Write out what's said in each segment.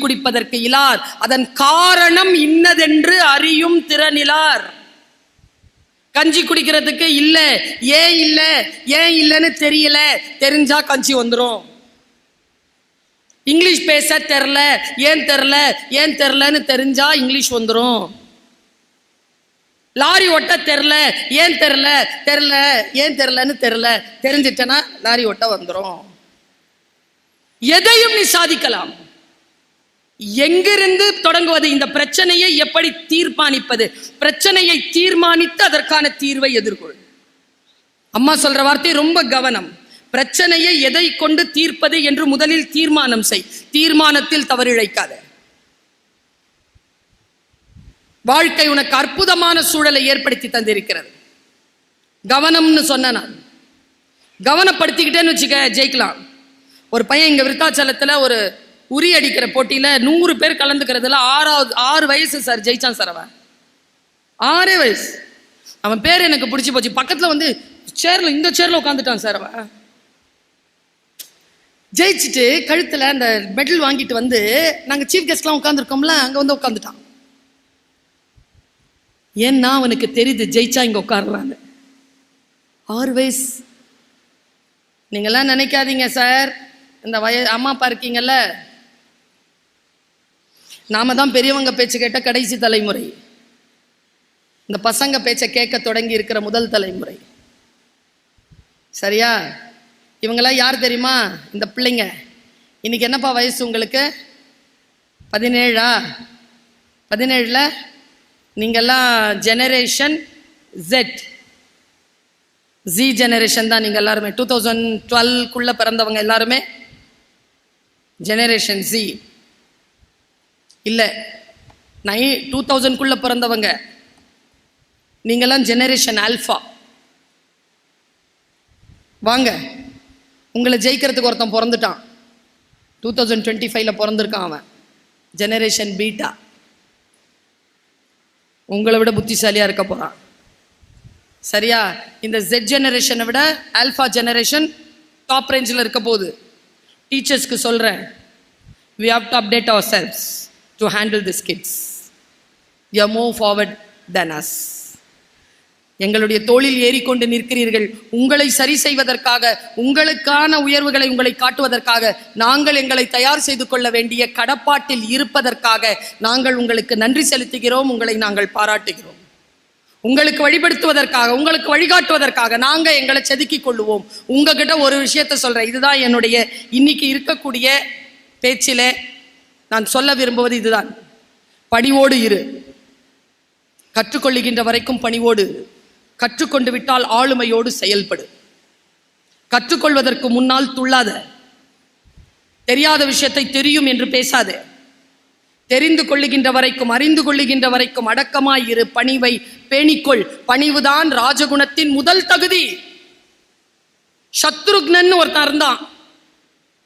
குடிப்பதற்கு இலார். அதன் காரணம் இன்னதென்று அறியும் திறனிலார். கஞ்சி குடிக்கிறதுக்கு இல்ல ஏன் இல்ல ஏன் இல்லைன்னு தெரியல. தெரிஞ்சா கஞ்சி வந்துரும். இங்கிலீஷ் பேச தெரில ஏன் தெரில ஏன் தெரிலன்னு தெரிஞ்சா இங்கிலீஷ் வந்துரும். லாரி ஓட்ட தெரில ஏன் தெரில தெரில ஏன் தெரிலன்னு தெரில. தெரிஞ்சிட்டனா லாரி ஓட்ட வந்துரும். எதையும் நீ சாதிக்கலாம். எங்கிருந்து தொடங்குவது? இந்த பிரச்சனையை எப்படி தீர்மானிப்பது? பிரச்சனையை தீர்மானித்து அதற்கான தீர்வை எதிர்கொள். அம்மா சொல்ற வார்த்தை ரொம்ப கவனம். பிரச்சனையை எதை கொண்டு தீர்ப்பது என்று முதலில் தீர்மானம் செய். தீர்மானத்தில் தவறிழைக்காத வாழ்க்கை உனக்கு அற்புதமான சூழலை ஏற்படுத்தி தந்திருக்கிறது. கவனம்னு சொன்ன நான். கவனப்படுத்திக்கிட்டேன்னு வச்சுக்க ஜெயிக்கலாம். ஒரு பையன் இங்க விருத்தாச்சலத்துல ஒரு உரி அடிக்கிற போட்டியில் நூறு பேர் கலந்துக்கிறதுல ஆறாவது ஆறு வயசு சார் ஜெயிச்சான் சார் அவன். ஆறே வயசு. அவன் பேர் எனக்கு பிடிச்சி போச்சு. பக்கத்தில் வந்து சேரில் இந்த சேரில் உட்காந்துட்டான் சார் அவன். ஜெயிச்சுட்டு கழுத்தில் அந்த மெடல் வாங்கிட்டு வந்து நாங்கள் சீஃப் கெஸ்ட்லாம் உட்காந்துருக்கோம்ல அங்கே வந்து உட்காந்துட்டான் ஏன்னா அவனுக்கு தெரியுது ஜெயிச்சா இங்கே உட்காரலான்னு ஆறு வயசு. நீங்களாம் நினைக்காதீங்க சார் இந்த வய அம்மா அப்பா இருக்கீங்கல்ல நாம தான் பெரியவங்க பேச்சு கேட்ட கடைசி தலைமுறை. இந்த பசங்க பேச்சை கேட்க தொடங்கி இருக்கிற முதல் தலைமுறை. சரியா? இவங்கெல்லாம் யார் தெரியுமா? இந்த பிள்ளைங்க. இன்னைக்கு என்னப்பா வயசு உங்களுக்கு? பதினேழா? பதினேழில்? நீங்கள்லாம் ஜெனரேஷன் ஜெட் ஜி ஜெனரேஷன் தான் நீங்கள் எல்லாருமே. டூ தௌசண்ட் டுவெல்க்குள்ளே பிறந்தவங்க எல்லாருமே. ஜெனரேஷன் ஜி இல்லை நை டூ தௌசண்ட்குள்ளே பிறந்தவங்க. நீங்கள்லாம் ஜெனரேஷன் ஆல்ஃபா வாங்க உங்களை ஜெயிக்கிறதுக்கு ஒருத்தன் பிறந்துட்டான். டூ தௌசண்ட் டுவெண்ட்டி ஃபைவ்ல பிறந்திருக்கான் அவன். ஜெனரேஷன் பீட்டா உங்களை விட புத்திசாலியாக இருக்க போகிறான் சரியா? இந்த ஜெட் ஜெனரேஷனை விட ஆல்ஃபா ஜெனரேஷன் டாப் ரேஞ்சில் இருக்க போகுது. டீச்சர்ஸ்க்கு சொல்கிறேன் we have to update ourselves to handle this kids you move forward then us எங்களுடைய தோளில் ஏறிக்கொண்டு நிற்கிறீர்கள். உங்களை சரி செய்வதற்காக உங்களுக்கான உயர்வுகளை உங்களை காட்டுவதற்காக நாங்கள் எங்களை தயார் செய்து கொள்ள வேண்டிய கடப்பாட்டில் இருப்பதற்காக நாங்கள் உங்களுக்கு நன்றி செலுத்துகிறோம் உங்களை நாங்கள் பாராட்டுகிறோம். உங்களுக்கு வழிபடுத்துவதற்காக உங்களுக்கு வழிகாட்டுவதற்காக நாங்கள் எங்களை செதுக்கி கொள்ளுவோம். உங்ககிட்ட ஒரு விஷயத்த சொல்கிறேன் இதுதான் என்னுடைய இன்னைக்கு இருக்கக்கூடிய பேச்சில் நான் சொல்ல விரும்புவது இதுதான். பணிவோடு இரு. கற்றுக்கொள்ளுகின்ற வரைக்கும் பணிவோடு. கற்றுக்கொண்டு விட்டால் ஆளுமையோடு செயல்படு. கற்றுக்கொள்வதற்கு முன்னால் துள்ளாத. தெரியாத விஷயத்தை தெரியும் என்று பேசாதே. தெரிந்து கொள்ளுகின்ற வரைக்கும் அறிந்து கொள்ளுகின்ற வரைக்கும் அடக்கமாய் இரு. பணிவை பேணிக்கொள். பணிவுதான் ராஜகுணத்தின் முதல் தகுதி. சத்ருக்னன் ஒருத்தன் இருந்தான்.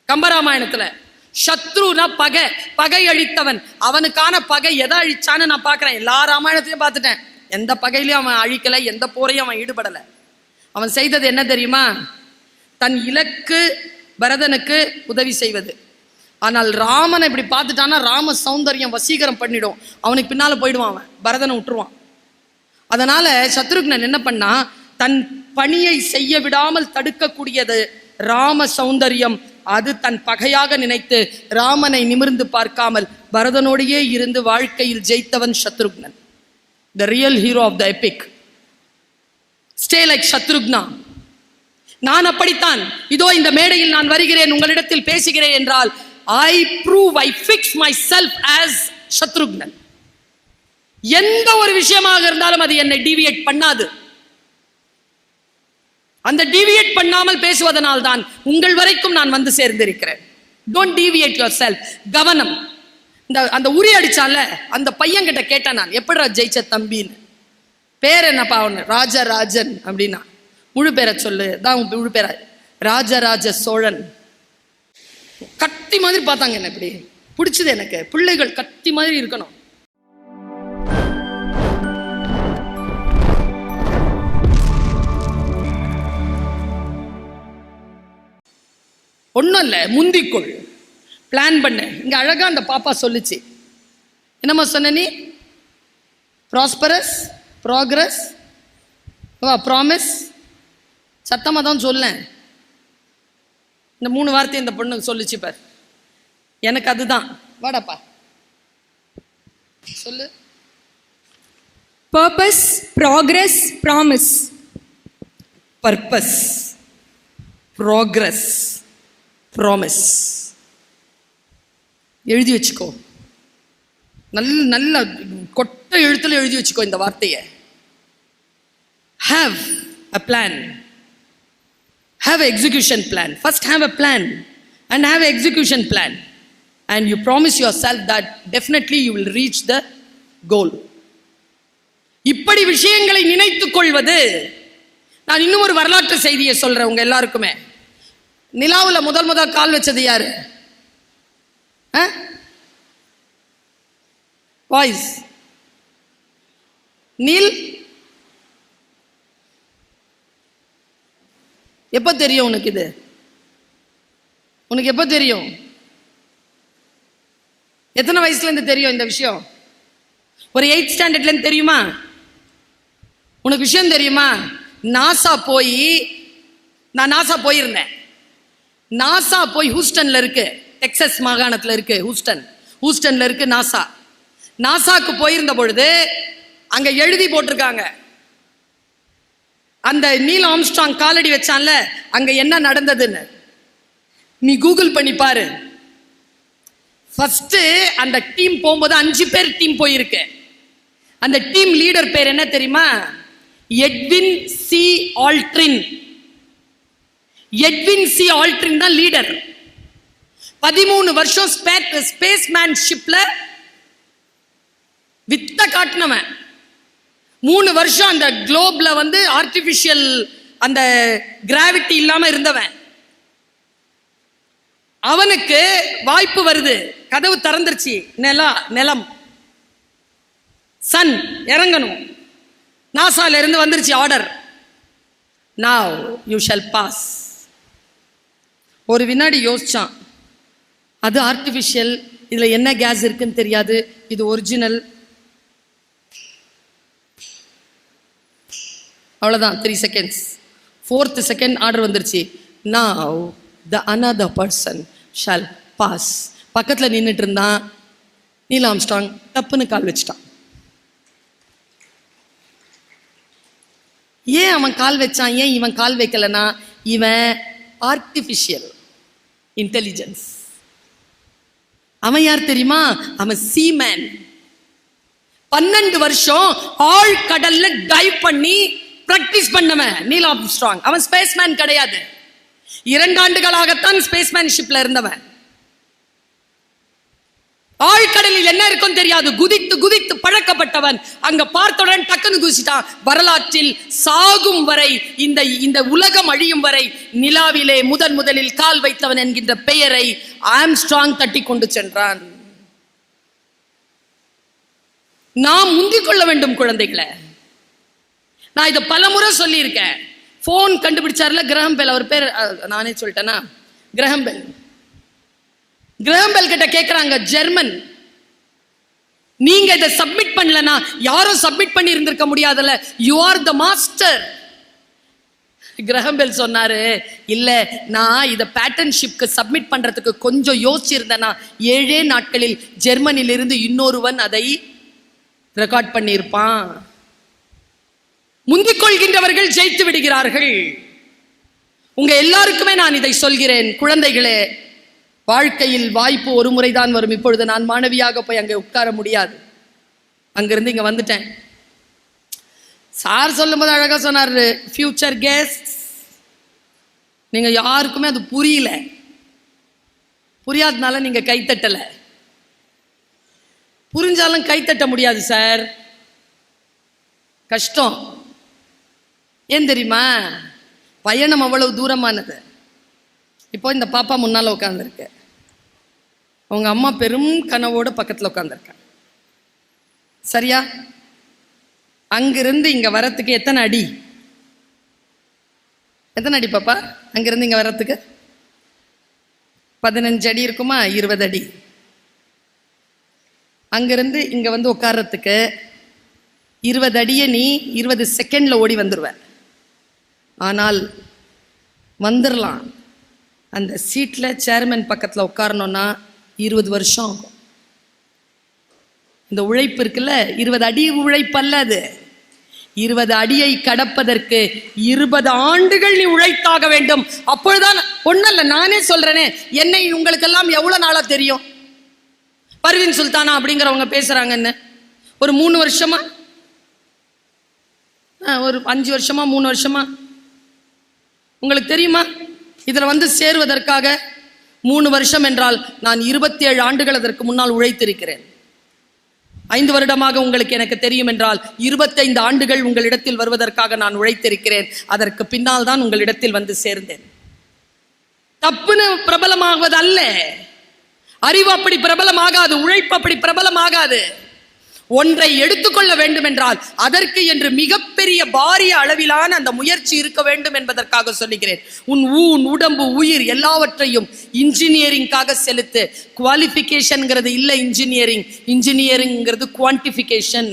கம்பராமாயணத்துல. சத்ருனா பகை பகை அழித்தவன். அவனுக்கான பகை எதை அழிச்சான்னு நான் பார்க்குறேன். எல்லா ராமாயணத்தையும் பார்த்துட்டேன். எந்த பகையிலையும் அவன் அழிக்கலை எந்த போரையும் அவன் ஈடுபடலை. அவன் செய்தது என்ன தெரியுமா? தன் இலக்கு பரதனுக்கு உதவி செய்வது. ஆனால் ராமனை இப்படி பார்த்துட்டான்னா ராம சௌந்தரியம் வசீகரம் பண்ணிடும். அவனுக்கு பின்னால் போயிடுவான் அவன். பரதனை விட்டுருவான். அதனால சத்ருக்னன் என்ன பண்ணா தன் பணியை செய்ய விடாமல் தடுக்கக்கூடியது ராம சௌந்தரியம். அது தன் பகையாக நினைத்து ராமனை நிமிர்ந்து பார்க்காமல் பரதனோடையே இருந்து வாழ்க்கையில் ஜெயித்தவன் Shatrughnan. The real hero of the epic stay like Shatrughna. நான் அப்படித்தான். இதோ இந்த மேடையில் நான் வருகிறேன் உங்களிடத்தில் பேசுகிறேன் என்றால் I prove I fix myself as Shatrughnan. எந்த ஒரு விஷயமாக இருந்தாலும் அது என்னை டிவியேட் பண்ணாது. அந்த டிவியேட் பண்ணாமல் பேசுவதனால் தான் உங்கள் வரைக்கும் நான் வந்து சேர்ந்திருக்கிறேன். டோன்ட் டிவியேட் யுவர் செல்ஃப் கவனம். இந்த அந்த உரி அடிச்சால அந்த பையன்கிட்ட கேட்டேன் நான். எப்படா ஜெயிச்ச தம்பின்னு. பேர் என்னப்பா அவனு? ராஜராஜன் அப்படின்னா. முழு பேரை சொல்லு. தான் உன் முழு பேரா? ராஜராஜ சோழன். கத்தி மாதிரி பார்த்தாங்க என்ன இப்படி. பிடிச்சது எனக்கு. பிள்ளைகள் கத்தி மாதிரி இருக்கணும். ஒன்றும் இல்லை முந்திக்கொள். பிளான் பண்ணு. இங்க அழகா அந்த பாப்பா சொல்லுச்சு. என்னம்மா சொன்ன நீ? ப்ராஸ்பரஸ் ப்ராக்ரஸ் ப்ராமிஸ் சத்தமாக தான் சொல்லேன். இந்த மூணு வார்த்தை இந்த பொண்ணு சொல்லுச்சு பார். எனக்கு அதுதான். வாடாப்பா. சொல்லு. Purpose, progress, promise. Purpose progress promise எழுதி வச்சுக்கோ நல்ல நல்ல கொட்ட எழுத்தில் எழுதி வச்சுக்கோ இந்த வார்த்தையை have a plan have a execution plan first have a plan and have a execution plan and you promise yourself that definitely you will reach the goal இப்படி விஷயங்களை நினைத்துக் கொள்வது நான் இன்னும் ஒரு வரலாற்று செய்தியை சொல்றேன் உங்க எல்லாருக்குமே நிலாவுல முதல் முதல் கால் வச்சது யாரு? வாய்ஸ். நீல். எப்போ தெரியும் உனக்கு இது? உனக்கு எப்போ தெரியும்? எத்தனை வயசுல இருந்து தெரியும் இந்த விஷயம்? ஒரு எயிட் ஸ்டாண்டர்ட்ல இருந்து தெரியுமா? உனக்கு விஷயம் தெரியுமா? நாசா போய் நான் நாசா போயிருந்தேன். நாசா போய் ஹூஸ்டன்ல இருக்கு. டெக்சஸ் மாகாணத்தில் இருக்கு ஹூஸ்டன். ஹூஸ்டன்ல இருக்கு நாசா நாசாக்கு போயிருந்த பொழுது அங்க எழுதி போட்டிருக்காங்க. அந்த நீல் ஆம்ஸ்ட்ராங் காலடி வச்சான்ல அங்க என்ன நடந்ததுன்னு. நீ கூகுள் பண்ணி பாரு. ஃபர்ஸ்ட் அந்த டீம் போகும்போது அஞ்சு பேர் டீம் போயிருக்கு. அந்த டீம் லீடர் பேர் என்ன தெரியுமா? Edwin C Aldrin. Edwin C Aldrin தான் லீடர் பதிமூணு வருஷம் ஸ்பேஸ் மேன்ஷிப்ல வித்த காட்டினவன். மூணு வருஷம் அந்த குளோப்ல வந்து ஆர்டிபிஷியல் அந்த கிராவிட்டி இல்லாம இருந்தவன். அவனுக்கு வாய்ப்பு வருது. கதவு திறந்துருச்சு. நிலா நிலம். சன் இறங்கணும். நாசால இருந்து வந்துருச்சு order now you shall pass ஒரு வினாடி யோசித்தான் அது ஆர்டிஃபிஷியல் இதில் என்ன கேஸ் இருக்குன்னு தெரியாது இது ஒரிஜினல் அவ்வளோதான் three seconds fourth second order வந்துருச்சு. Now the another person shall pass பக்கத்தில் நின்றுட்டு இருந்தான் நீல் ஆம்ஸ்டாங் தப்புன்னு கால் வச்சிட்டான். ஏன் அவன் கால் வச்சான்? ஏன் இவன் கால் வைக்கலனா இவன் ஆர்டிஃபிஷியல் இன்டெலிஜென்ஸ் அவன் யார் தெரியுமா? அவன் சீமேன் பன்னெண்டு வருஷம் ஆள் கடல்ல டைவ் பண்ணி பிராக்டிஸ் பண்ணவன். நீல் ஆம்ஸ்ட்ராங் அவன் ஸ்பேஸ்மேன் கிடையாது. இரண்டு ஆண்டுகளாகத்தான் ஸ்பேஸ்மேன்ஷிப்ல இருந்தவன். ஆழ்கடலில் என்ன இருக்கும் தெரியாது? குதித்து குதித்து பழக்கப்பட்டவன். அங்க பார்த்தவுடன் டக்குன்னு குதிச்சிட்டான். வரலாற்றில் சாகும் வரை இந்த இந்த உலகம் அழியும் வரை நிலாவிலே முதன் முதலில் கால் வைத்தவன் என்கின்ற பெயரை ஆம்ஸ்ட்ராங் தட்டி கொண்டு சென்றான். நாம் முந்திக் கொள்ள வேண்டும் குழந்தைகளை. நான் இதை பலமுறை சொல்லியிருக்கேன். ஃபோன் கண்டுபிடிச்சார்ல கிரகம் பெல். அவர் பேர் நானே சொல்லிட்டேனா? கிரகம் பெல். கிரேம்பெல் கிட்ட கேட்குறாங்க ஜெர்மன் நீங்க இதை சப்மிட் பண்ணலனா யாரும் சப்மிட் பண்ணி இருந்திருக்க முடியாதுல்ல? You are the master Graham Bell சொன்னாரு இல்ல நான் இதை பேட்டர்ன்ஷிப்க்கு சப்மிட் பண்றதுக்கு கொஞ்சம் யோசிச்சிருந்தேனா ஏழே நாட்களில் ஜெர்மனிலிருந்து இன்னொருவன் அதை ரெக்கார்ட் பண்ணியிருப்பான். முந்திக் கொள்கின்றவர்கள் ஜெயித்து விடுகிறார்கள். உங்க எல்லாருக்குமே நான் இதை சொல்கிறேன் குழந்தைகளே. வாழ்க்கையில் வாய்ப்பு ஒரு முறைதான் வரும். இப்பொழுது நான் மாணவியாக போய் அங்கே உட்கார முடியாது. அங்கிருந்து இங்கே வந்துட்டேன். சார் சொல்லும்போது அழகாக சொன்னார் ஃபியூச்சர் கெஸ்ட் நீங்கள் யாருக்குமே அது புரியல. புரியாதனால நீங்கள் கைத்தட்டலை புரிஞ்சாலும் கைத்தட்ட முடியாது சார். கஷ்டம். ஏன் தெரியுமா? பயணம் அவ்வளவு தூரமானது. இப்போ இந்த பாப்பா முன்னால் உட்காந்துருக்கு அவங்க அம்மா பெரும் கனவோட பக்கத்தில் உட்காந்துருக்காங்க சரியா? அங்கிருந்து இங்கே வரத்துக்கு எத்தனை அடி? எத்தனை அடி பாப்பா? அங்கிருந்து இங்கே வரத்துக்கு பதினஞ்சு அடி இருக்குமா? இருபது அடி. அங்கிருந்து இங்கே வந்து உட்கார்றதுக்கு இருபது அடியை நீ இருபது செகண்ட்ல ஓடி வந்துடுவ ஆனால் வந்துடலாம் அந்த சீட்டில் சேர்மேன் பக்கத்தில் உட்காரணும்னா இருபது வருஷம் ஆகும். இந்த உழைப்பு இருக்குல்ல இருபது அடி உழைப்பல்ல அது. இருபது அடியை கடப்பதற்கு இருபது ஆண்டுகள் நீ உழைத்தாக வேண்டும். அப்பொழுதுதான் ஒண்ணல்ல நானே சொல்றேனே என்னை உங்களுக்கெல்லாம் எவ்வளோ நாளாக தெரியும்? பர்வீன் சுல்தானா அப்படிங்கிறவங்க பேசுறாங்கன்னு. ஒரு மூணு வருஷமா? ஒரு அஞ்சு வருஷமா மூணு வருஷமா? உங்களுக்கு தெரியுமா? இதில் வந்து சேருவதற்காக மூணு வருஷம் என்றால் நான் இருபத்தி ஏழு ஆண்டுகள் அதற்கு முன்னால் உழைத்திருக்கிறேன். ஐந்து வருடமாக உங்களுக்கு எனக்கு தெரியும் என்றால் இருபத்தைந்து ஆண்டுகள் உங்களிடத்தில் வருவதற்காக நான் உழைத்திருக்கிறேன். அதற்கு பின்னால் தான் உங்களிடத்தில் வந்து சேர்ந்தேன். தப்புன்னு பிரபலமாகுவது அல்ல அறிவு அப்படி பிரபலமாகாது உழைப்பு அப்படி பிரபலமாகாது. ஒன்றை எடுத்துக்கொள்ள வேண்டும் என்றால் அதற்கு என்று மிகப்பெரிய பாரிய அளவிலான அந்த முயற்சி இருக்க வேண்டும் என்பதற்காக சொல்லுகிறேன். உன் ஊன் உடம்பு உயிர் எல்லாவற்றையும் இன்ஜினியரிங்காக செலுத்து. குவாலிஃபிகேஷன்ங்கிறது இல்லை இன்ஜினியரிங் இன்ஜினியரிங்கிறது குவான்டிஃபிகேஷன்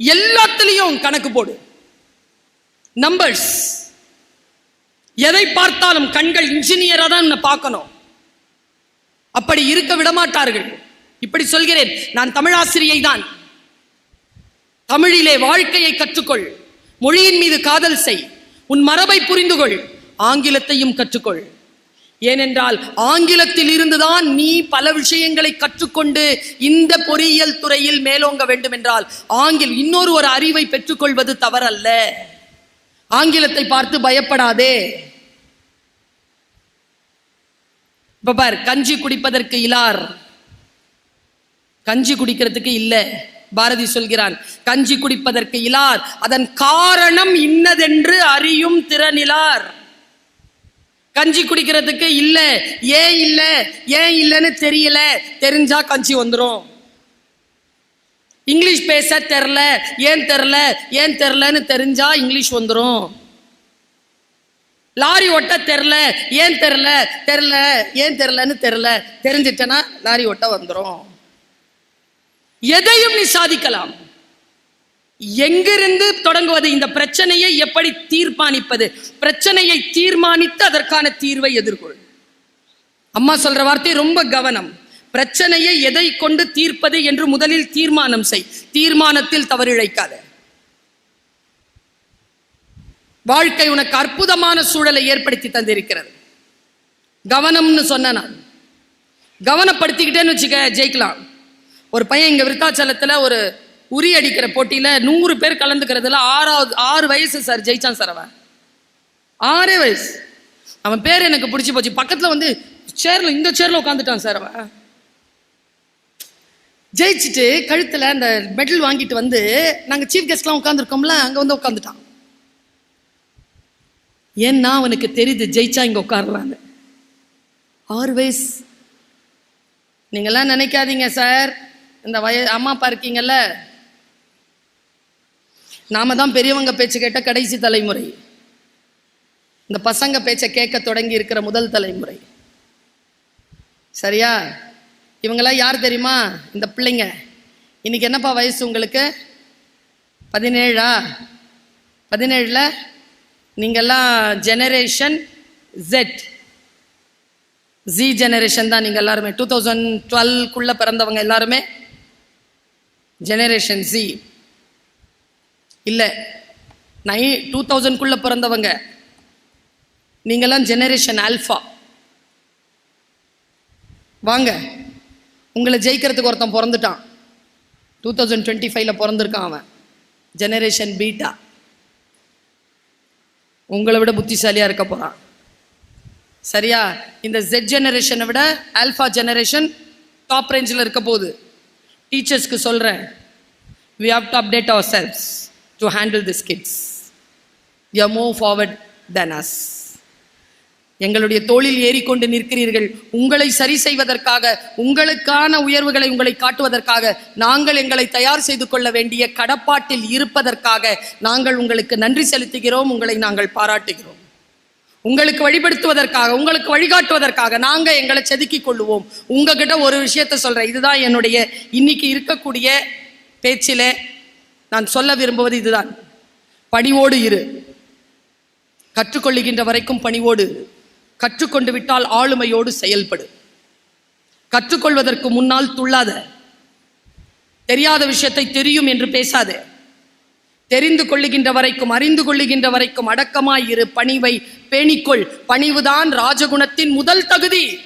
எல்லாத்துலேயும் கணக்கு போடு. நம்பர்ஸ் எதை பார்த்தாலும் கண்கள் இன்ஜினியரா தான் பார்க்கணும். அப்படி இருக்க விடமாட்டார்கள். இப்படி சொல்கிறேன். நான் தமிழாசிரியை தான். தமிழிலே வாழ்க்கையை கற்றுக்கொள். மொழியின் மீது காதல் செய். உன் மரபை புரிந்து கொள் ஆங்கிலத்தையும் கற்றுக்கொள். ஏனென்றால் ஆங்கிலத்தில் இருந்துதான் நீ பல விஷயங்களை கற்றுக்கொண்டு இந்த பொறியியல் துறையில் மேலோங்க வேண்டும் என்றால் ஆங்கில் இன்னொரு ஒரு அறிவை பெற்றுக்கொள்வது தவறல்ல. ஆங்கிலத்தை பார்த்து பயப்படாதே. இப்ப பார் கஞ்சி குடிப்பதற்கு இலார். கஞ்சி குடிக்கிறதுக்கு இல்லை. பாரதி சொல்கிறான் கஞ்சி குடிப்பதற்கு இலார் அதன் காரணம் இன்னதென்று அறியும் திறனிலார். கஞ்சி குடிக்கிறதுக்கு இல்ல ஏன் இல்ல ஏன் இல்லைன்னு தெரியல தெரிஞ்சா கஞ்சி வந்துடும் இங்கிலீஷ் பேச தெரில ஏன் தெரில ஏன் தெரிலன்னு தெரிஞ்சா இங்கிலீஷ் வந்துடும் லாரி ஓட்ட தெரில ஏன் தெரில தெரில ஏன் தெரிலன்னு தெரில தெரிஞ்சிட்டனா லாரி ஓட்ட வந்துடும் எதையும் நீ சாதிக்கலாம். எங்கிருந்து தொடங்குவது? இந்த பிரச்சனையை எப்படி தீர்மானிப்பது? பிரச்சனையை தீர்மானித்து அதற்கான தீர்வை எதிர்கொள். அம்மா சொல்ற வார்த்தை ரொம்ப கவனம். பிரச்சனையை எதை கொண்டு தீர்ப்பது என்று முதலில் தீர்மானம் செய். தீர்மானத்தில் தவறிழைக்காத வாழ்க்கை உனக்கு அற்புதமான சூழலை ஏற்படுத்தி தந்திருக்கிறது. கவனம்னு சொன்ன நான். கவனப்படுத்திக்கிட்டேன்னு வச்சுக்க ஜெயிக்கலாம். ஒரு பையன் இங்கே விருத்தாச்சலத்தில் ஒரு உரி அடிக்கிற போட்டியில் நூறு பேர் கலந்துக்கிறதுல ஆறாவது ஆறு வயசு சார் ஜெயிச்சான் சார் அவன். ஆறே வயசு. அவன் பேர் எனக்கு பிடிச்சி போச்சு. பக்கத்தில் வந்து சேரில் இந்த சேரில் உட்காந்துட்டான் சார் அவன். ஜெயிச்சுட்டு கழுத்தில் அந்த மெடல் வாங்கிட்டு வந்து நாங்கள் சீஃப் கெஸ்ட்லாம் உட்காந்துருக்கோம்ல அங்கே வந்து உட்காந்துட்டான் ஏன்னா அவனுக்கு தெரியுது ஜெயிச்சா இங்கே உட்காரலான்னு ஆறு வயசு. நீங்கள்லாம் நினைக்காதீங்க சார். இந்த வய அம்மா அப்பா இருக்கீங்கல்ல? நாம தான் பெரியவங்க பேச்சு கேட்ட கடைசி தலைமுறை. இந்த பசங்க பேச்சை கேட்க தொடங்கி இருக்கிற முதல் தலைமுறை. சரியா? இவங்கெல்லாம் யார் தெரியுமா? இந்த பிள்ளைங்க. இன்னைக்கு என்னப்பா வயசு உங்களுக்கு? பதினேழா? பதினேழில்? நீங்கள்லாம் ஜெனரேஷன் ஜெட் ஜி ஜெனரேஷன் தான் நீங்கள் எல்லாருமே. டூ தௌசண்ட் டுவெல்க்குள்ளே பிறந்தவங்க எல்லாருமே. ஜெனரேஷன் ஜி இல்லை. நை டூ தௌசண்ட்குள்ளே பிறந்தவங்க. நீங்கெல்லாம் ஜெனரேஷன் ஆல்ஃபா வாங்க. உங்களை ஜெயிக்கிறதுக்கு ஒருத்தன் பிறந்துட்டான். டூ தௌசண்ட் டுவெண்ட்டி ஃபைவ்ல பிறந்திருக்கான் அவன். ஜெனரேஷன் பீட்டா உங்களை விட புத்திசாலியாக இருக்க போகிறான் சரியா? இந்த ஜெட் ஜெனரேஷனை விட ஆல்ஃபா ஜெனரேஷன் டாப் ரேஞ்சில் இருக்க போகுது. டீச்சர்ஸ்க்கு சொல்கிறேன் we have to update ourselves to handle this kids you move forward then us எங்களுடைய தோளில் ஏறிக்கொண்டு நிற்கிறீர்கள். உங்களை சரி செய்வதற்காக உங்களுக்கான உயர்வுகளை உங்களை காட்டுவதற்காக நாங்கள் எங்களை தயார் செய்து கொள்ள வேண்டிய கடப்பாட்டில் இருப்பதற்காக நாங்கள் உங்களுக்கு நன்றி செலுத்துகிறோம் உங்களை நாங்கள் பாராட்டுகிறோம். உங்களுக்கு வழிபடுத்துவதற்காக உங்களுக்கு வழிகாட்டுவதற்காக நாங்க எங்களை செதுக்கி கொள்ளுவோம். உங்ககிட்ட ஒரு விஷயத்த சொல்றேன். இதுதான் என்னுடைய இன்னைக்கு இருக்கக்கூடிய பேச்சிலே நான் சொல்ல விரும்புவது இதுதான். பணிவோடு இரு. கற்றுக்கொள்ளுகின்ற வரைக்கும் பணிவோடு. கற்றுக்கொண்டு விட்டால் ஆளுமையோடு செயல்படு. கற்றுக்கொள்வதற்கு முன்னால் துள்ளாத. தெரியாத விஷயத்தை தெரியும் என்று பேசாதே. தெரிந்து கொள்ளுகின்ற வரைக்கும் அறிந்து கொள்ளுகின்ற வரைக்கும் அடக்கமாய் இரு பணிவை பேணிக்கொள். பணிவுதான் ராஜகுணத்தின் முதல் தகுதி.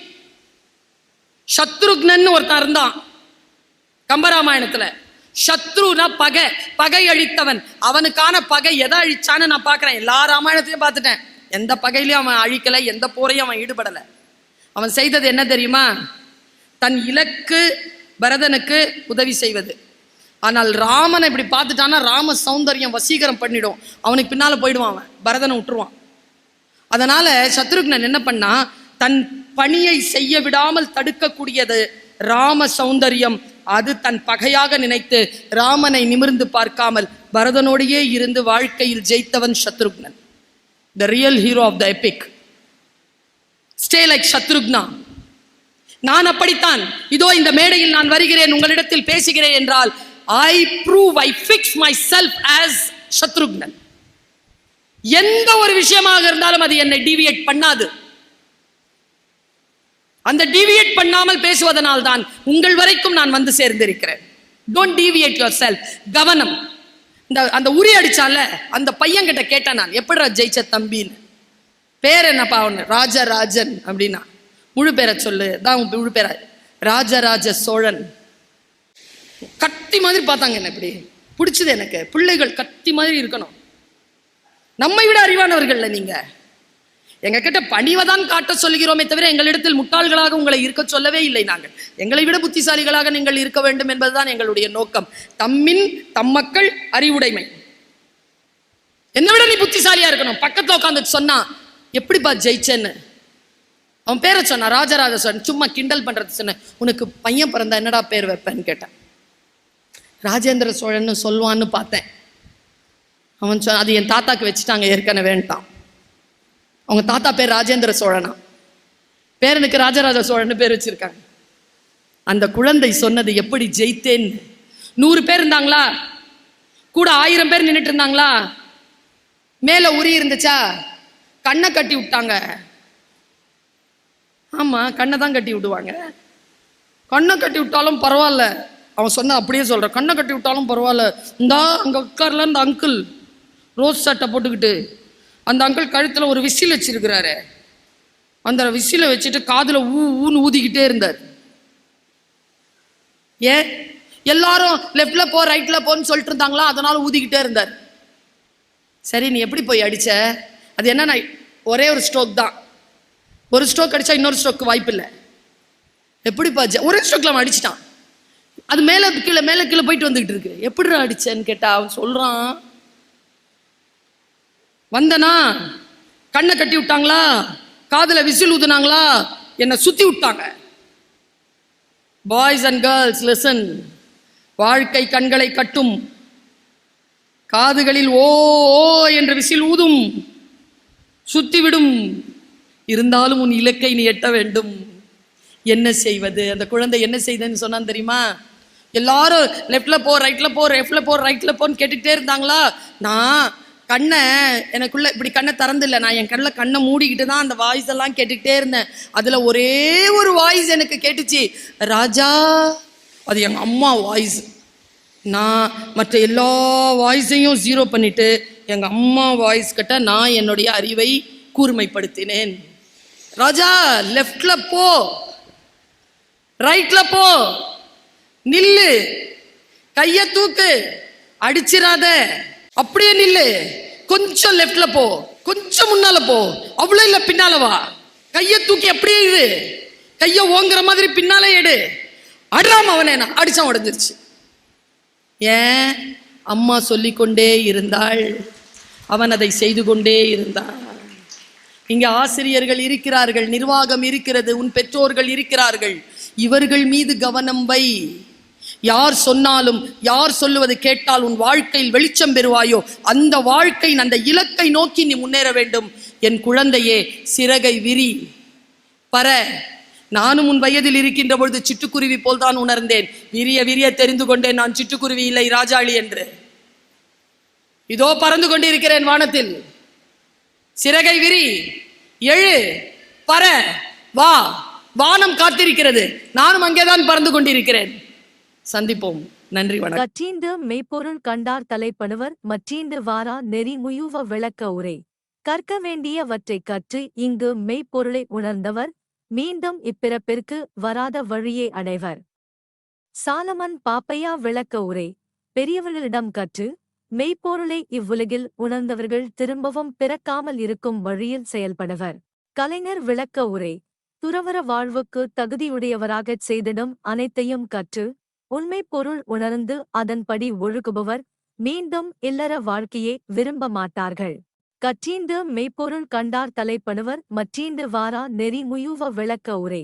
சத்ருக்னன் ஒருத்தன் இருந்தான். கம்பராமாயணத்துல. சத்ருனா பகை பகை அழித்தவன். அவனுக்கான பகை எதை அழிச்சான்னு நான் பாக்குறேன் எல்லா ராமாயணத்தையும் பார்த்துட்டேன். எந்த பகையிலையும் அவன் அழிக்கல எந்த போரையும் அவன் ஈடுபடல. அவன் செய்தது என்ன தெரியுமா? தன் இலக்கு பரதனுக்கு உதவி செய்வது. ஆனால் ராமனை இப்படி பார்த்துட்டான்னா ராம சௌந்தரியம் வசீகரம் பண்ணிடும். அவனுக்கு பின்னால் போயிடுவான் அவன். பரதனை விட்டுருவான். அதனால் சத்ருக்னன் என்ன பண்ணா தன் பணியை செய்ய விடாமல் தடுக்கக்கூடியது ராம சௌந்தரியம். அது தன் பகையாக நினைத்து ராமனை நிமிர்ந்து பார்க்காமல் பரதனோடையே இருந்து வாழ்க்கையில் ஜெயித்தவன் Shatrughnan. The real hero of the epic stay like Shatrughna. நான் அப்படித்தான். இதோ இந்த மேடையில் நான் வருகிறேன். உங்களிடத்தில் பேசுகிறேன் என்றால் I prove I fix myself as Shatrughnan எந்த ஒரு விஷயமாக இருந்தாலும் அது என்னை டிவியேட் பண்ணாது. அந்த டிவியேட் பண்ணாமல் பேசுவதனால் தான் உங்கள் வரைக்கும் நான் வந்து சேர்ந்திருக்கிறேன். டோன்ட் டிவியேட் யுவர் செல்ஃப் கவனம். இந்த அந்த உரி அடிச்சால அந்த பையன்கிட்ட கேட்டேன் நான் எப்படிடா ஜெயிச்ச தம்பின்னு? பேர் என்னப்பா அவனு? ராஜராஜன் அப்படின்னா. முழு பேரை சொல்லு. தான் முழு பேரா? ராஜராஜ சோழன். கத்தி மாதிரி பார்த்தாங்க என்ன இப்படி. பிடிச்சது எனக்கு. பிள்ளைகள் கத்தி மாதிரி இருக்கணும். நம்மை விட அறிவானவர்கள்ல நீங்க. எங்க கிட்ட பணிவதான் காட்ட சொல்கிறோமே தவிர எங்களிடத்தில் முட்டாள்களாக உங்களை இருக்க சொல்லவே இல்லை நாங்கள். எங்களை விட புத்திசாலிகளாக நீங்கள் இருக்க வேண்டும் என்பதுதான் எங்களுடைய நோக்கம். தம்மின் தம்மக்கள் அறிவுடைமை. என்னை விட நீ புத்திசாலியா இருக்கணும். பக்கத்துல உட்காந்து சொன்னா எப்படிப்பா ஜெயிச்சேன்னு? அவன் பேரை சொன்னான் ராஜராஜ சொன்ன சும்மா கிண்டல் பண்றது சொன்னேன். உனக்கு பையன் பிறந்தா என்னடா பேர் வைப்பேன்னு கேட்டேன். ராஜேந்திர சோழன்னு சொல்லுவான்னு பார்த்தேன். அவன் சொன்ன அது என் தாத்தாக்கு வச்சுட்டாங்க ஏற்கனவேன்ட்டான் அவங்க தாத்தா பேர் ராஜேந்திர சோழனா. பேரனுக்கு ராஜராஜ சோழன்னு பேர் வச்சிருக்காங்க. அந்த குழந்தை சொன்னது எப்படி ஜெயித்தேன்னு நூறு பேர் இருந்தாங்களா? கூட ஆயிரம் பேர் நின்றுட்டு இருந்தாங்களா? மேலே உரி இருந்துச்சா? கண்ணை கட்டி விட்டாங்க. ஆமாம் கண்ணை தான் கட்டி விடுவாங்க. கண்ணை கட்டி விட்டாலும் பரவாயில்ல. அவன் சொன்ன அப்படியே சொல்கிறான் கண்ணை கட்டி விட்டாலும் பரவாயில்ல. இந்தா அங்கே உட்கார்ல அந்த அங்கிள் ரோஸ் சட்டை போட்டுக்கிட்டு அந்த அங்கிள் கழுத்தில் ஒரு விசில் வச்சிருக்கிறாரு. அந்த விசிலை வச்சுட்டு காதில் ஊ ஊன்னு ஊதிக்கிட்டே இருந்தார். ஏன் எல்லாரும் லெஃப்டில் போ ரைட்டில் போன்னு சொல்லிட்டு இருந்தாங்களா? அதனால ஊதிக்கிட்டே இருந்தார். சரி நீ எப்படி போய் அடித்த அது என்னன்னா ஒரே ஒரு ஸ்ட்ரோக் தான். ஒரு ஸ்ட்ரோக் அடித்தா இன்னொரு ஸ்ட்ரோக்கு வாய்ப்பு இல்லை எப்படிப்பா ஒரே ஸ்ட்ரோக்கில் அவன் அடிச்சிட்டான். அது மேலே கீழே மேலே கீழே போயிட்டு வந்துகிட்டு இருக்கு. எப்படிடா அடிச்சேன்னு கேட்டா அவன் சொல்றான் வந்தனா கண்ணை கட்டி விட்டாங்களா? காதுல விசில் ஊதுனாங்களா என்னை சுத்தி விட்டாங்க. பாய்ஸ் அண்ட் கேர்ள்ஸ் லெசன் வாழ்க்கை கண்களை கட்டும். காதுகளில் ஓ ஓ என்று விசில் ஊதும். சுத்திவிடும் இருந்தாலும் உன் இலக்கை நீ எட்ட வேண்டும். என்ன செய்வது? அந்த குழந்தை என்ன செய்தன்னு சொன்னான் தெரியுமா? எல்லாரும் லெஃப்டில் போ ரைட்டில் போ லெஃப்ட்ல போ ரைட்டில் போன்னு கேட்டுக்கிட்டே இருந்தாங்களா? நான் கண்ணை எனக்குள்ளே இப்படி கண்ணை திறந்தில்ல. நான் என் கண்ணில் கண்ணை மூடிக்கிட்டு தான் அந்த வாய்ஸ் எல்லாம் கேட்டுக்கிட்டே இருந்தேன். அதில் ஒரே ஒரு வாய்ஸ் எனக்கு கேட்டுச்சு. ராஜா அது எங்கள் அம்மா வாய்ஸ் நான் மற்ற எல்லா வாய்ஸையும் ஜீரோ பண்ணிட்டு எங்கள் அம்மா வாய்ஸ் கிட்ட நான் என்னுடைய அறிவை கூர்மைப்படுத்தினேன். ராஜா லெஃப்டில் போ. ரைட்டில் போ. நில்லு. கைய தூக்கு. அடிச்சிடாத. அப்படியே நில்லு. கொஞ்சம் லெஃப்ட்ல போ. கொஞ்சம் முன்னால போ. அவ்வளோ இல்ல பின்னால வா. கைய தூக்கி அப்படியே இது கைய ஓங்குற மாதிரி பின்னாலே எடு. அடாம அவனே நான் அடிச்சான் உடஞ்சிருச்சு. ஏன்? அம்மா சொல்லிக்கொண்டே இருந்தாள். அவன் அதை செய்து கொண்டே இருந்தான். இங்க ஆசிரியர்கள் இருக்கிறார்கள் நிர்வாகம் இருக்கிறது உன் பெற்றோர்கள் இருக்கிறார்கள். இவர்கள் மீது கவனம் வை. யார் சொன்னாலும் யார் சொல்லுவது கேட்டால் உன் வாழ்க்கையில் வெளிச்சம் பெறுவாயோ? அந்த வாழ்க்கை அந்த இலக்கை நோக்கி நீ முன்னேற வேண்டும். என் குழந்தையே சிறகை விரி. பர நானும் உன் வயதில் இருக்கின்ற பொழுது சிட்டுக்குருவி போல் தான் உணர்ந்தேன். விரிய விரிய தெரிந்து கொண்டேன். நான் சிட்டுக்குருவி இல்லை ராஜாளி என்று. இதோ பறந்து கொண்டிருக்கிறேன் வானத்தில். சிறகை விரி. எழு பர வா. வானம் காத்திருக்கிறது. நானும் அங்கேதான் பறந்து கொண்டிருக்கிறேன். சந்திப்போம். நன்றி வணக்கம். கற்றீண்டு மெய்ப்பொருள் கண்டார் தலைப்பணுவர் மற்றீண்டு வாரா நெறி முயுவ விளக்க உரை. கற்க வேண்டியவற்றைக் கற்று இங்கு மெய்ப்பொருளை உணர்ந்தவர் மீண்டும் இப்பிறப்பிற்கு வராத வழியே அடைவர். சாலமன் பாப்பையா விளக்க உரை. பெரியவர்களிடம் கற்று மெய்ப்பொருளை இவ்வுலகில் உணர்ந்தவர்கள் திரும்பவும் பிறக்காமல் இருக்கும் வழியில் செயல்படுவர். கலைஞர் விளக்க உரை. துறவர வாழ்வுக்கு தகுதியுடையவராகச் செய்திடும் அனைத்தையும் கற்று உண்மைப் பொருள் உணர்ந்து அதன்படி ஒழுகுபவர் மீண்டும் இல்லற வாழ்க்கையை விரும்ப மாட்டார்கள். கற்றீண்டு மெய்ப்பொருள் கண்டார் தலைப்படுவர் மற்றீண்டு வாரா நெறி முயுவ விளக்க உரை.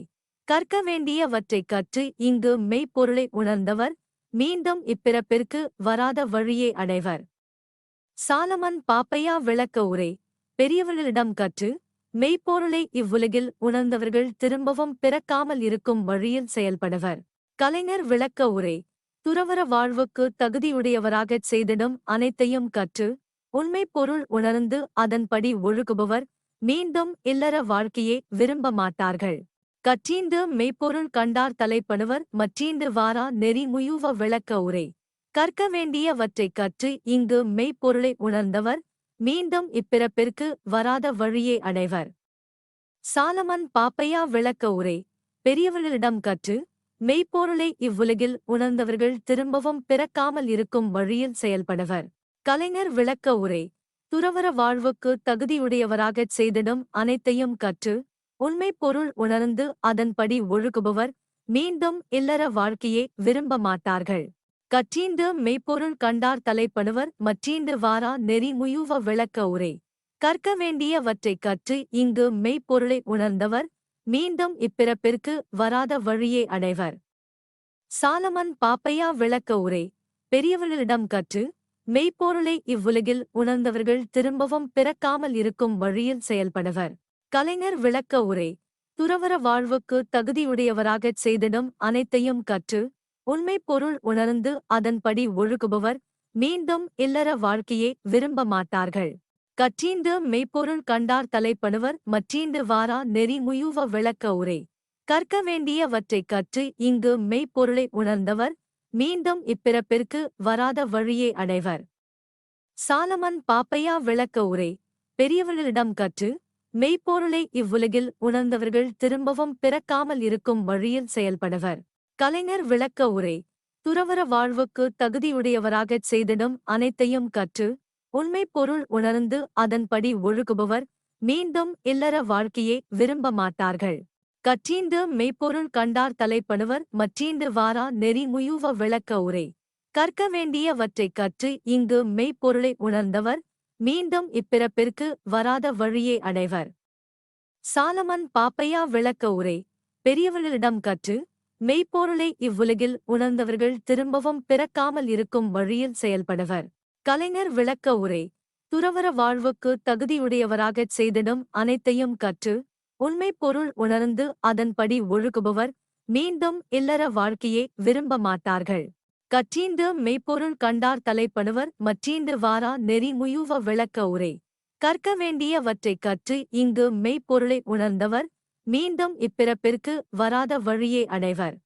கற்க வேண்டியவற்றைக் கற்று இங்கு மெய்ப்பொருளை உணர்ந்தவர் மீண்டும் இப்பிறப்பிற்கு வராத வழியே அடைவர். சாலமன் பாப்பையா விளக்க உரை. பெரியவர்களிடம் கற்று மெய்ப்பொருளை இவ்வுலகில் உணர்ந்தவர்கள் திரும்பவும் பிறக்காமல் இருக்கும் வழியில் செயல்படுவர். கலைஞர் விளக்க உரை. துறவற வாழ்வுக்கு தகுதியுடையவராகச் செய்திடும் அனைத்தையும் கற்று உண்மைப் பொருள் உணர்ந்து அதன்படி ஒழுகுபவர் மீண்டும் இல்லற வாழ்க்கையை விரும்ப மாட்டார்கள். கற்றீண்டு மெய்ப்பொருள் கண்டார் தலைப்பணுவர் மற்றீண்டு வாரா நெறிமுயுவ விளக்க உரை. கற்க வேண்டியவற்றைக் கற்று இங்கு மெய்ப்பொருளை உணர்ந்தவர் மீண்டும் இப்பிறப்பிற்கு வராத வழியே அடைவர். சாலமன் பாப்பையா விளக்க உரை. பெரியவர்களிடம் கற்று மெய்ப்பொருளை இவ்வுலகில் உணர்ந்தவர்கள் திரும்பவும் பிறக்காமல் இருக்கும் வழியில் செயல்படுவர். கலைஞர் விளக்க உரை துறவற வாழ்வுக்கு தகுதியுடையவராகச் செய்திடும் அனைத்தையும் கற்று உண்மைப் பொருள் உணர்ந்து அதன்படி ஒழுகுபவர் மீண்டும் இல்லற வாழ்க்கையை விரும்ப மாட்டார்கள். கற்றீண்டு மெய்ப்பொருள் கண்டார் தலைப்படுவர் மற்றீண்டு வாரா நெறி முயுவ விளக்க உரை. கற்க வேண்டியவற்றைக் கற்று இங்கு மெய்ப்பொருளை உணர்ந்தவர் மீண்டும் இப்பிறப்பிற்கு வராத வழியே அடைவர். சாலமன் பாப்பையா விளக்க உரை பெரியவர்களிடம் கற்று மெய்ப்பொருளை இவ்வுலகில் உணர்ந்தவர்கள் திரும்பவும் பிறக்காமல் இருக்கும் வழியில் செயல்படுவர் கலைஞர் விளக்க உரை துறவற வாழ்வுக்கு தகுதியுடையவராகச் செய்திடும் அனைத்தையும் கற்று உண்மைப் பொருள் உணர்ந்து அதன்படி ஒழுகுபவர் மீண்டும் இல்லற வாழ்க்கையை விரும்ப மாட்டார்கள். கற்றீண்டு மெய்ப்பொருள் கண்டார் தலைப்பணுவர் மற்றீண்டு வாரா நெறி முயுவ விளக்க உரை. கற்க வேண்டியவற்றைக் கற்று இங்கு மெய்ப்பொருளை உணர்ந்தவர் மீண்டும் இப்பிறப்பிற்கு வராத வழியே அடைவர். சாலமன் பாப்பையா விளக்க உரை. பெரியவர்களிடம் கற்று மெய்ப்பொருளை இவ்வுலகில் உணர்ந்தவர்கள் திரும்பவும் பிறக்காமல் இருக்கும் வழியில் செயல்படுவர். கலைஞர் விளக்க உரை. துறவற வாழ்வுக்கு தகுதியுடையவராகச் செய்திடும் அனைத்தையும் கற்று உண்மைப் பொருள் உணர்ந்து அதன்படி ஒழுகுபவர் மீண்டும் இல்லற வாழ்க்கையை விரும்ப மாட்டார்கள். கற்றீண்டு மெய்ப்பொருள் கண்டார் தலைப்படுவர் மற்றீண்டு வாரா நெறிமுயுவ விளக்க உரை. கற்க வேண்டியவற்றைக் கற்று இங்கு மெய்ப்பொருளை உணர்ந்தவர் மீண்டும் இப்பிறப்பிற்கு வராத வழியே அடைவர். சாலமன் பாப்பையா விளக்க உரை. பெரியவர்களிடம் கற்று மெய்ப்பொருளை இவ்வுலகில் உணர்ந்தவர்கள் திரும்பவும் பிறக்காமல் இருக்கும் வழியில் செயல்படுவர். கலைஞர் விளக்க உரை. துறவற வாழ்வுக்கு தகுதியுடையவராகச் செய்திடும் அனைத்தையும் கற்று உண்மைப் பொருள் உணர்ந்து அதன்படி ஒழுகுபவர் மீண்டும் இல்லற வாழ்க்கையை விரும்ப மாட்டார்கள். கற்றீண்டு மெய்ப்பொருள் கண்டார் தலைப்படுவர் மற்றீண்டு வாரா நெறி முயுவ விளக்க உரை. கற்க வேண்டியவற்றைக் கற்று இங்கு மெய்ப்பொருளை உணர்ந்தவர் மீண்டும் இப்பிறப்பிற்கு வராத வழியே அடைவர்.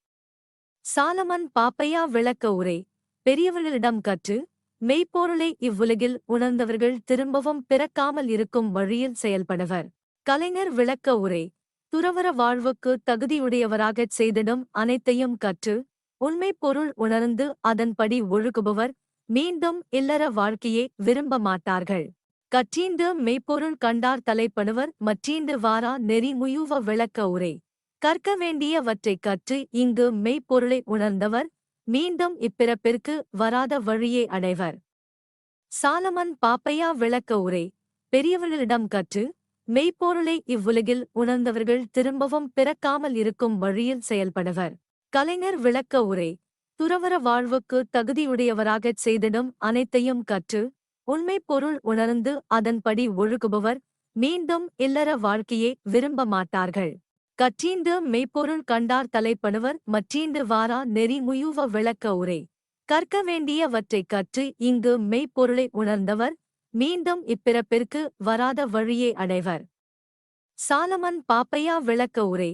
சாலமன் பாப்பையா விளக்க உரை. பெரியவர்களிடம் கற்று மெய்ப்பொருளை இவ்வுலகில் உணர்ந்தவர்கள் திரும்பவும் பிறக்காமல் இருக்கும் வழியில் செயல்படுவர். கலைஞர் விளக்க உரை துறவற வாழ்வுக்கு தகுதியுடையவராகச் செய்திடும் அனைத்தையும் கற்று உண்மைப் பொருள் உணர்ந்து அதன்படி ஒழுகுபவர் மீண்டும் இல்லற வாழ்க்கையை விரும்ப மாட்டார்கள். கற்றீண்டு மெய்ப்பொருள் கண்டார் தலைப்படுவர் மற்றீண்டு வாரா நெறிமுயுவ விளக்க உரை. கற்க வேண்டியவற்றைக் கற்று இங்கு மெய்ப்பொருளை உணர்ந்தவர் மீண்டும் இப்பிறப்பிற்கு வராத வழியே அடைவர். சாலமன் பாப்பையா விளக்க உரை பெரியவர்களிடம் கற்று மெய்ப்பொருளை இவ்வுலகில் உணர்ந்தவர்கள் திரும்பவும் பிறக்காமல் இருக்கும் வழியில் செயல்படுவர் கலைஞர் விளக்க உரை துறவற வாழ்வுக்கு தகுதியுடையவராகச் செய்திடும் அனைத்தையும் கற்று உண்மைப் பொருள் உணர்ந்து அதன்படி ஒழுகுபவர் மீண்டும் இல்லற வாழ்க்கையை விரும்ப மாட்டார்கள். கற்றீண்டு மெய்ப்பொருள் கண்டார் தலைப்பணுவர் மற்றீண்டு வாரா நெறிமுயுவ விளக்க உரை. கற்க வேண்டியவற்றைக் கற்று இங்கு மெய்ப்பொருளை உணர்ந்தவர் மீண்டும் இப்பிறப்பிற்கு வராத வழியை அடைவர். சாலமன் பாப்பையா விளக்க உரை.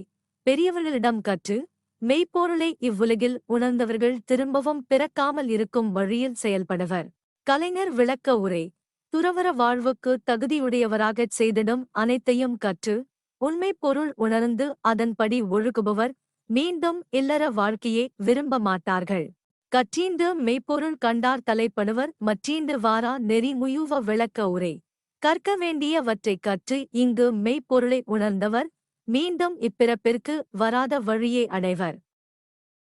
பெரியவர்களிடம் கற்று மெய்ப்பொருளை இவ்வுலகில் உணர்ந்தவர்கள் திரும்பவும் பிறக்காமல் இருக்கும் வழியில் செயல்படுவர். கலைஞர் விளக்க உரை. துறவர வாழ்வுக்கு தகுதியுடையவராகச் செய்திடும் அனைத்தையும் கற்று உண்மைப் பொருள் உணர்ந்து அதன்படி ஒழுகுபவர் மீண்டும் இல்லற வாழ்க்கையை விரும்ப மாட்டார்கள். கற்றீண்டு மெய்ப்பொருள் கண்டார் தலைப்படுவர் மற்றீண்டு வாரா நெறிமுயுவ விளக்க உரை. கற்க வேண்டியவற்றைக் கற்று இங்கு மெய்ப்பொருளை உணர்ந்தவர் மீண்டும் இப்பிறப்பிற்கு வராத வழியை அடைவர்.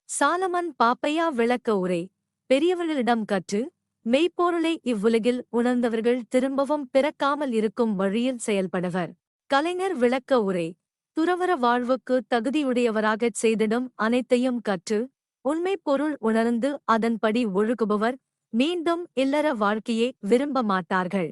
சாலமன் பாப்பையா விளக்க உரை. பெரியவர்களிடம் கற்று மெய்ப்பொருளை இவ்வுலகில் உணர்ந்தவர்கள் திரும்பவும் பிறக்காமல் இருக்கும் வழியில் செயல்படுவர். கலைஞர் விளக்க உரை. துறவற வாழ்வுக்கு தகுதியுடையவராகச் செய்திடும் அனைத்தையும் கற்று உண்மைப் பொருள் உணர்ந்து அதன்படி ஒழுகுபவர் மீண்டும் இல்லற வாழ்க்கையை விரும்ப மாட்டார்கள்.